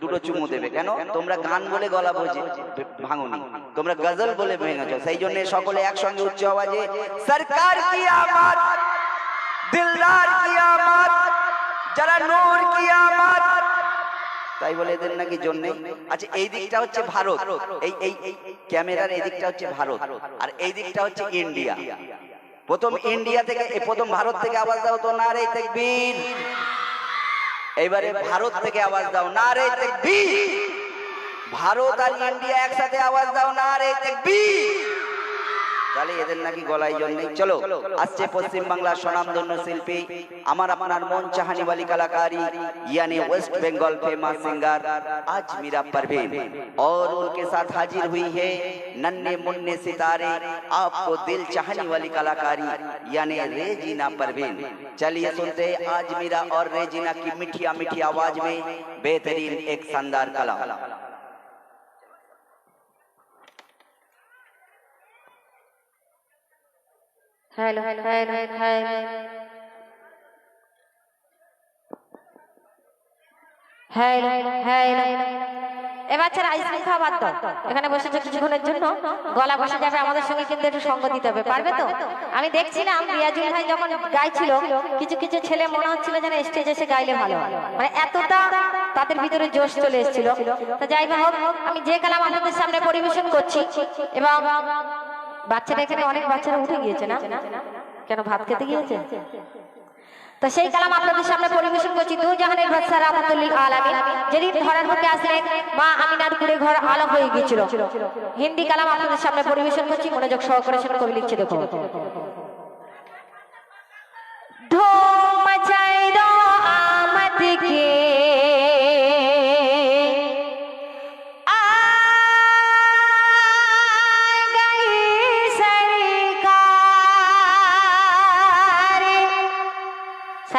দুটো চুমু দেবে কেন? তোমরা গান বলে গলা বোঝে ভাঙুনি। তোমরা গজল বলে ভেঙেছো। সেই জন্য সকলে একসঙ্গে উচ্চ আওয়াজে সরকার কি আমাদ দিলদার কি আমাদ যারা নূর কি আমাদ তাই বলে এদের নাকি জন্য আচ্ছা এই দিকটা হচ্ছে ভারত। এই এই এই ক্যামেরার এই দিকটা হচ্ছে ভারত। আর এই দিকটা হচ্ছে ইন্ডিয়া। প্রথম ইন্ডিয়া থেকে প্রথম ভারত থেকে আওয়াজ দাও তো না রে তেকবীর। এবারে ভারত থেকে আওয়াজ দাও। না রে ভারত আর ইন্ডিয়া একসাথে আওয়াজ দাও। না রে তেকবীর। তাহলে এদের নাকি গলায় জল নেই চলো আসছে পশ্চিম বাংলার স্বনামধন্য শিল্পী আমার আপনার মন চাহানি वाली कलाकारी यानी वेस्ट बंगाल फेमस सिंगर आज मीरा परवीन और उनके साथ हाजिर हुई है नन्हे मुन्ने सितारे आपको दिल चाहने वाली कलाकारी यानी रेजिना परवीन चलिए सुनते हैं आज मीरा और रेजिना की मीठिया मीठी आवाज में बेहतरीन एक शानदार कलाम hello hello hello hello hello ice cream খাওয়া বাদ এখানে বসেছে কিছুক্ষণের জন্য গলা বসে যাবে আমাদের সঙ্গে কিন্তু একটু সঙ্গ দিতে হবে পারবে তো আমি দেখছিলাম রিয়াজুল ভাই যখন গাইছিল কিছু কিছু ছেলে মনে হচ্ছিল যেন স্টেজ এসে গাইলে ভালো হয়। মানে এতটা তাদের ভিতরে জোশ চলে এসেছিল তো যাই হোক আমি যে কালাম আপনাদের সামনে পরিবেশন করছি এবং বাচ্চারা এখানে অনেক বাচ্চারা উঠে গিয়েছে না? কেন ভাত খেতে গিয়েছে? তো সেই কালাম আপনাদের সামনে পরিবেশন করছি। দু জাহানের বাদশা রাহমাতুল্লিল আলামিন যেদিন ধরার আসলেন মা আমিনার ঘর আলো হয়ে গিয়েছিল। হিন্দি কালাম আপনাদের সামনে পরিবেশন করছি মনোযোগ সহকারে শুনে কবি লিখছে দেখো মচাই আমদ কে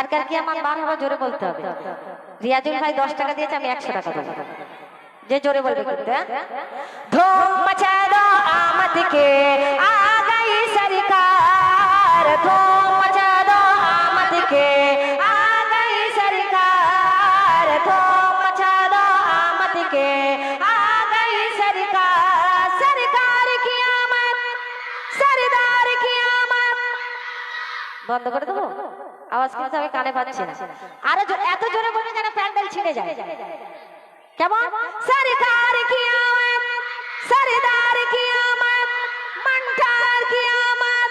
সরকার কি আমার বার হবে জোরে বলতে হবে। রিয়াজুল ভাই দশ টাকা দিয়েছে, আমি একশো টাকা দেবো। যে জোরে বলবে কিন্তু হ্যাঁ? ধুম মচা দো আমদ কে আ গই সরকার। ধুম মচা দো আমদ কে আ গই সরকার। ধুম মচা দো আমদ কে আ গই সরকার। সরকার কি আমদ সরদার কি বন্ধ করে দেবো? আওয়াজ কিন্তু আমি কানে পাচ্ছি না। আরও এত জোরে বলবে যেন প্যান্ডেল ছিঁড়ে যায়। কেমন? সরকার কি আমার সরদার কি আমার মনটার কি আমার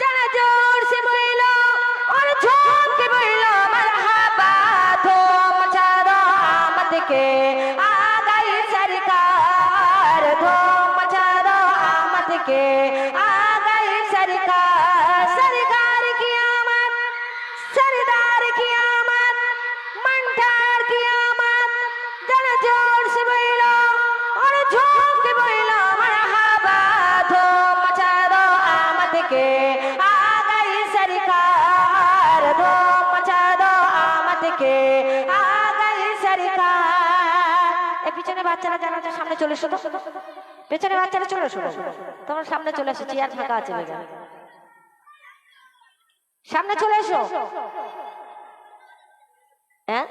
যারা জোর সে বইল আর ঝোঁক কে বইল আমার তো মচার আমদ কে আগাই সরকার ধো মচার আমদ কে আগাই সরকার। के आ गई सरकार धूम मचा दो आमद के आ गई सरकार এ পিছনে বাচ্চারা যারা আছে সামনে চলে এসো তো। পেছনে বাচ্চারা চলে এসো তোমার সামনে চলে এসো চেয়ার ফাঁকা আছে বেজা সামনে চলে এসো হ্যাঁ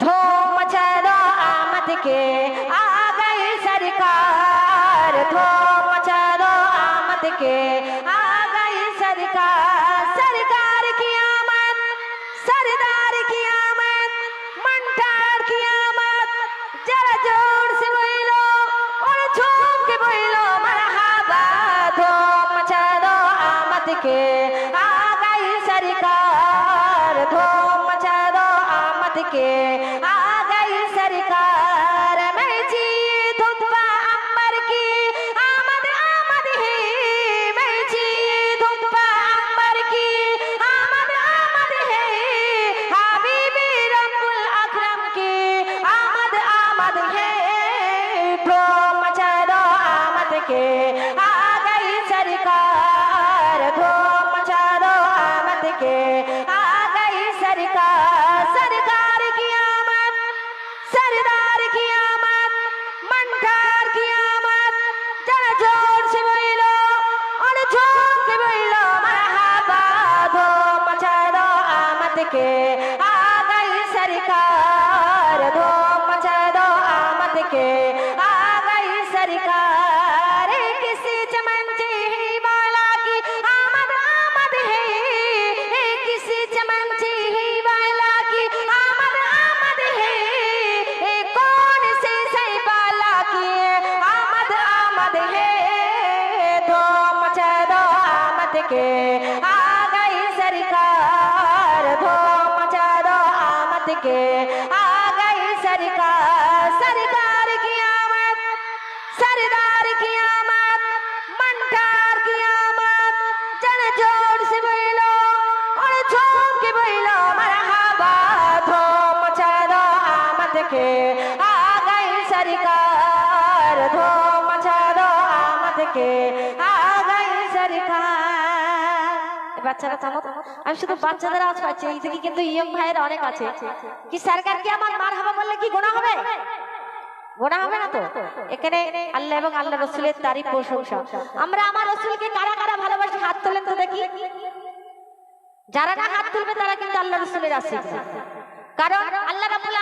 धूम मचा दो आमद के आ गई सरकार धूम मचा दो आमद के आ गई सरकार सरकार की आमद, सरदार की आमद मंटार की आमद। जरा ज़ोर से बोलो और झूम के बोलो मरहबा धूम मचा दो आमद के आ गई सरकार। धूम मचा दो आमद के के आ गई सरकार धूम के आ गई सरकार। किसी चमन ही वाला की आमद आमद है? किसी चमन ही वाला की आमद आमद है? कौन से सही वाला की आमद आमद है? दो मचा दो आमद के आमद के आ गई सरकार सरकार की आमद सरदार की आमद मंठार की आमद जन जोर से बोलो और झूम के बोलो मरहबा धो मचा दो आमद के आ गई सरकार धो मचा दो आमद के आ गई सरकार এ বাচ্চারা থামো। আমি শুধু বাচ্চাদের পাচ্ছি, এই থেকে কিন্তু ইয়ং ভাইয়ের অনেক আছে। কি সরকার কি আমার মার বললে কি গোনা হবে? গোনা হবে না তো? এখানে আল্লাহ এবং আল্লাহ রসুলের তারিফ প্রশংসা। আমরা আমার রসুলকে কারা কারা ভালোবাসি হাত তোলেন তো দেখি। যারা না হাত তুলবে তারা কিন্তু আল্লাহ রসুলের না। কারণ আল্লাহ রাবুল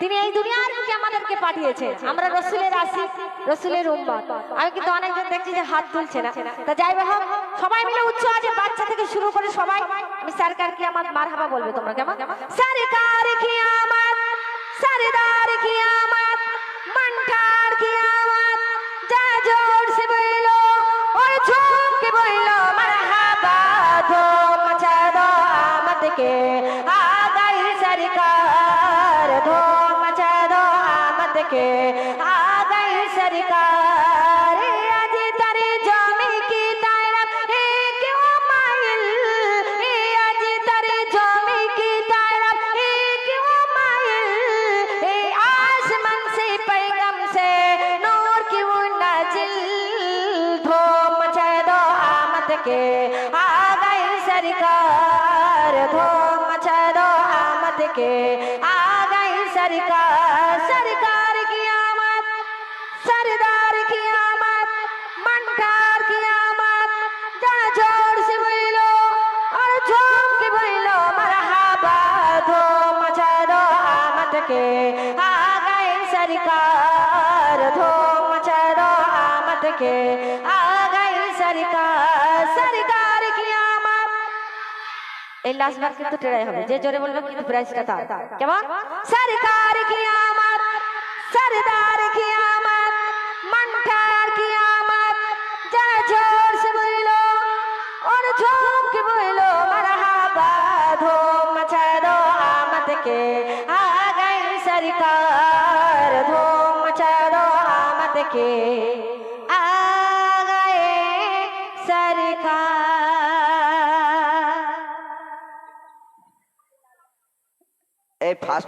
তিনি এই দুনিয়ার বুকে আমাদেরকে পাঠিয়েছে। আমরা রসুলের আসি, রসুলের উম্মত। আমি কিন্তু অনেকজন দেখছি যে হাত তুলছে না। তা যাই হোক, সবাই মিলে উচ্চ আছে বাচ্চা থেকে শুরু করে সবাই, আমি সরকার কি আমার মারহাবা বলবে তোমরা কেমন? সরকার কি আমার সরদার কি আমার के आ गई सरकार, आज जामे की तरफ़ एक ओ माइल? आज तेरे जामे की तरफ़ एक ओ माइल? ए आसमान से से नूर की वो नाजिल? धो मचा दो आमद के आ गई सरकार धो मचा दो आमद के आ गई सरकार। आमद के आ गई सरकार दो मचा दो आमद के आ गई सरकार सरकार की आमद এই লাস্ট বার কিন্তু টেরাই হবে যে জোরে বলবে কিন্তু প্রাইসটা তার কেমন সরকার কি আমত সরদার কি আমত मंठार की आमद जरा जोर से बोलो और झूम के बोलो मरहबा धो मचा दो आमद के आ गई सरकार धूम चलो मत के आ गए सरकार ए फास्ट